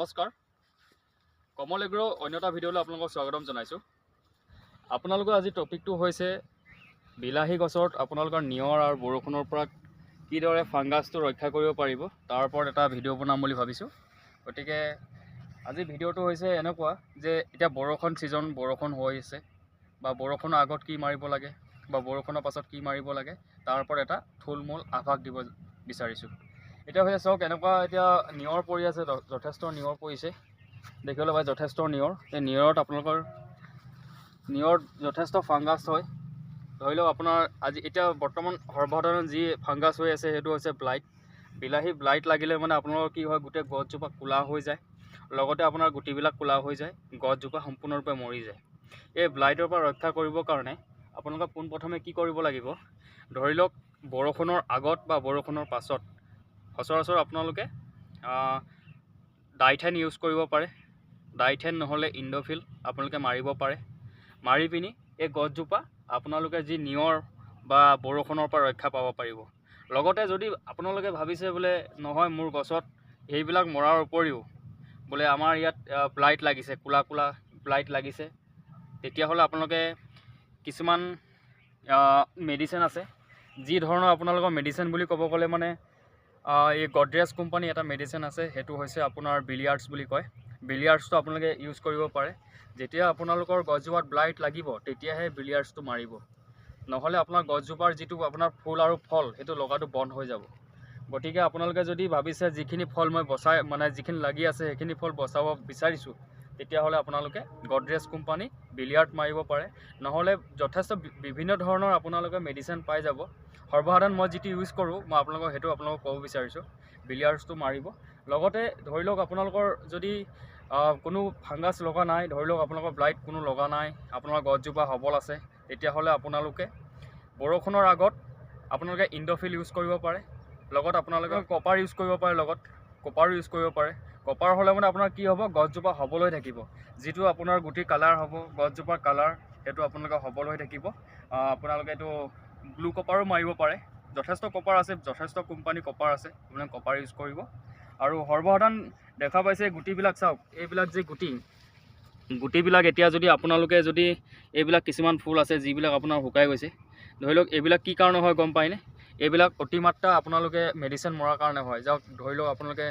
নমস্কাৰ। কমল এগ্ৰ অন্য এটা ভিডিঅ'লৈ আপোনালোকক স্বাগতম জনাইছোঁ। আপোনালোকৰ আজি টপিকটো হৈছে বিলাহী গছত আপোনালোকৰ নিয়ৰ আৰু বৰষুণৰ পৰা কিদৰে ফাংগাছটো ৰক্ষা কৰিব পাৰিব তাৰ ওপৰত এটা ভিডিঅ' বনাম বুলি ভাবিছোঁ। গতিকে আজি ভিডিঅ'টো হৈছে এনেকুৱা যে এতিয়া বৰষুণ ছিজন বৰষুণ হৈ আছে বা বৰষুণৰ আগত কি মাৰিব লাগে বা বৰষুণৰ পাছত কি মাৰিব লাগে তাৰ ওপৰত এটা থুলমূল আভাস দিব বিচাৰিছোঁ। এতিয়া হৈছে চাওক এনেকুৱা এতিয়া নিয়ৰ পৰি আছে যথেষ্ট নিয়ৰ পৰিছে। দেখিবলৈ পাই যথেষ্ট নিয়ৰ। এই নিয়ৰত আপোনালোকৰ নিয়ৰত যথেষ্ট ফাংগাছ হয়। ধৰি লওক আপোনাৰ আজি এতিয়া বৰ্তমান সৰ্বসাধাৰণ যি ফাংগাছ হৈ আছে সেইটো হৈছে ব্লাইট বিলাহী ব্লাইট লাগিলে মানে আপোনালোকৰ কি হয় গোটেই গছজোপা ক'লা হৈ যায়। লগতে আপোনাৰ গুটিবিলাক ক'লা হৈ যায় গছজোপা সম্পূৰ্ণৰূপে মৰি যায়। এই ব্লাইটৰ পৰা ৰক্ষা কৰিবৰ কাৰণে আপোনালোকে পোনপ্ৰথমে কি কৰিব লাগিব? ধৰি লওক বৰষুণৰ আগত বা বৰষুণৰ পাছত সচৰাচৰ আপোনালোকে ডাইথেন ইউজ কৰিব পাৰে। ডাইথেন নহ'লে ইণ্ডোফিল আপোনালোকে মাৰিব পাৰে। মাৰি পিনি এই গছজোপা আপোনালোকে যি নিয়ৰ বা বৰষুণৰ পৰা ৰক্ষা পাব পাৰিব। লগতে যদি আপোনালোকে ভাবিছে বোলে নহয় মোৰ গছত সেইবিলাক মৰাৰ উপৰিও বোলে আমাৰ ইয়াত ব্লাইট লাগিছে ক'লা ক'লা ব্লাইট লাগিছে তেতিয়াহ'লে আপোনালোকে কিছুমান মেডিচিন আছে। যি ধৰণৰ আপোনালোকৰ মেডিচিন বুলি ক'ব গ'লে মানে এই গডৰেজ কোম্পানী এটা মেডিচিন আছে সেইটো হৈছে আপোনাৰ বিলিয়াৰ্ডছ বুলি কয়। বিলিয়াৰ্ডছটো আপোনালোকে ইউজ কৰিব পাৰে। যেতিয়া আপোনালোকৰ গছজোপাত ব্লাইট লাগিব তেতিয়াহে বিলিয়াৰ্ডছটো মাৰিব। নহ'লে আপোনাৰ গছজোপাৰ যিটো আপোনাৰ ফুল আৰু ফল সেইটো লগাটো বন্ধ হৈ যাব। গতিকে আপোনালোকে যদি ভাবিছে যিখিনি ফল মই বচাই মানে যিখিনি লাগি আছে সেইখিনি ফল বচাব বিচাৰিছোঁ তেতিয়াহ'লে আপোনালোকে গডৰেজ কোম্পানী বিলিয়াৰ্ড মাৰিব পাৰে। নহ'লে যথেষ্ট বিভিন্ন ধৰণৰ আপোনালোকে মেডিচিন পাই যাব। সৰ্বসাধাৰণ মই যিটো ইউজ কৰোঁ মই আপোনালোকক সেইটো আপোনালোকক ক'ব বিচাৰিছোঁ। বিলিয়াৰ্ডছটো মাৰিব। লগতে ধৰি লওক আপোনালোকৰ যদি কোনো ফাংগাছ লগা নাই ধৰি লওক আপোনালোকৰ ব্লাইট কোনো লগা নাই আপোনাৰ গছজোপা সবল আছে তেতিয়াহ'লে আপোনালোকে বৰষুণৰ আগত আপোনালোকে ইণ্ডোফিল ইউজ কৰিব পাৰে। লগত আপোনালোকে কপাৰ ইউজ কৰিব পাৰে লগত কপাৰো ইউজ কৰিব পাৰে। কপাৰ হ'লে মানে আপোনাৰ কি হ'ব? গছজোপা সবল হৈ থাকিব। যিটো আপোনাৰ গুটিৰ কালাৰ হ'ব গছজোপাৰ কালাৰ সেইটো আপোনালোকে সবল হৈ থাকিব। আপোনালোকে এইটো ব্লু কপাৰো মাৰিব পাৰে। যথেষ্ট কপাৰ আছে যথেষ্ট কোম্পানী কপাৰ আছে আপোনালোকে কপাৰ ইউজ কৰিব। আৰু সৰ্বসাধাৰণ দেখা পাইছে গুটিবিলাক চাওক এইবিলাক যে গুটি গুটিবিলাক এতিয়া যদি আপোনালোকে যদি এইবিলাক কিছুমান ফুল আছে যিবিলাক আপোনাৰ শুকাই গৈছে ধৰি লওক এইবিলাক কি কাৰণে হয় গম পায়নে এইবিলাক অতিমাত্ৰা আপোনালোকে মেডিচিন মৰাৰ কাৰণে হয়। যাওক ধৰি লওক আপোনালোকে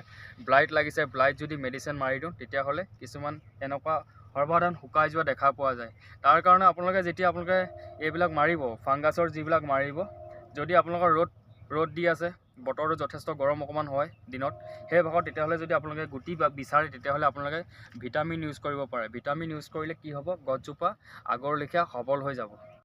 ব্লাইট লাগিছে ব্লাইট যদি মেডিচিন মাৰি দিওঁ তেতিয়াহ'লে কিছুমান এনেকুৱা সৰ্বসাধাৰণ শুকাই যোৱা দেখা পোৱা যায়। তাৰ কাৰণে আপোনালোকে যেতিয়া আপোনালোকে এইবিলাক মাৰিব ফাংগাছৰ যিবিলাক মাৰিব যদি আপোনালোকৰ ৰ'দ ৰ'দ দি আছে বতৰটো যথেষ্ট গৰম অকণমান হয় দিনত সেই ভাগত তেতিয়াহ'লে যদি আপোনালোকে গুটি বিচাৰে তেতিয়াহ'লে আপোনালোকে ভিটামিন ইউজ কৰিব পাৰে। ভিটামিন ইউজ কৰিলে কি হ'ব? গছজোপা আগৰ লেখীয়া সবল হৈ যাব।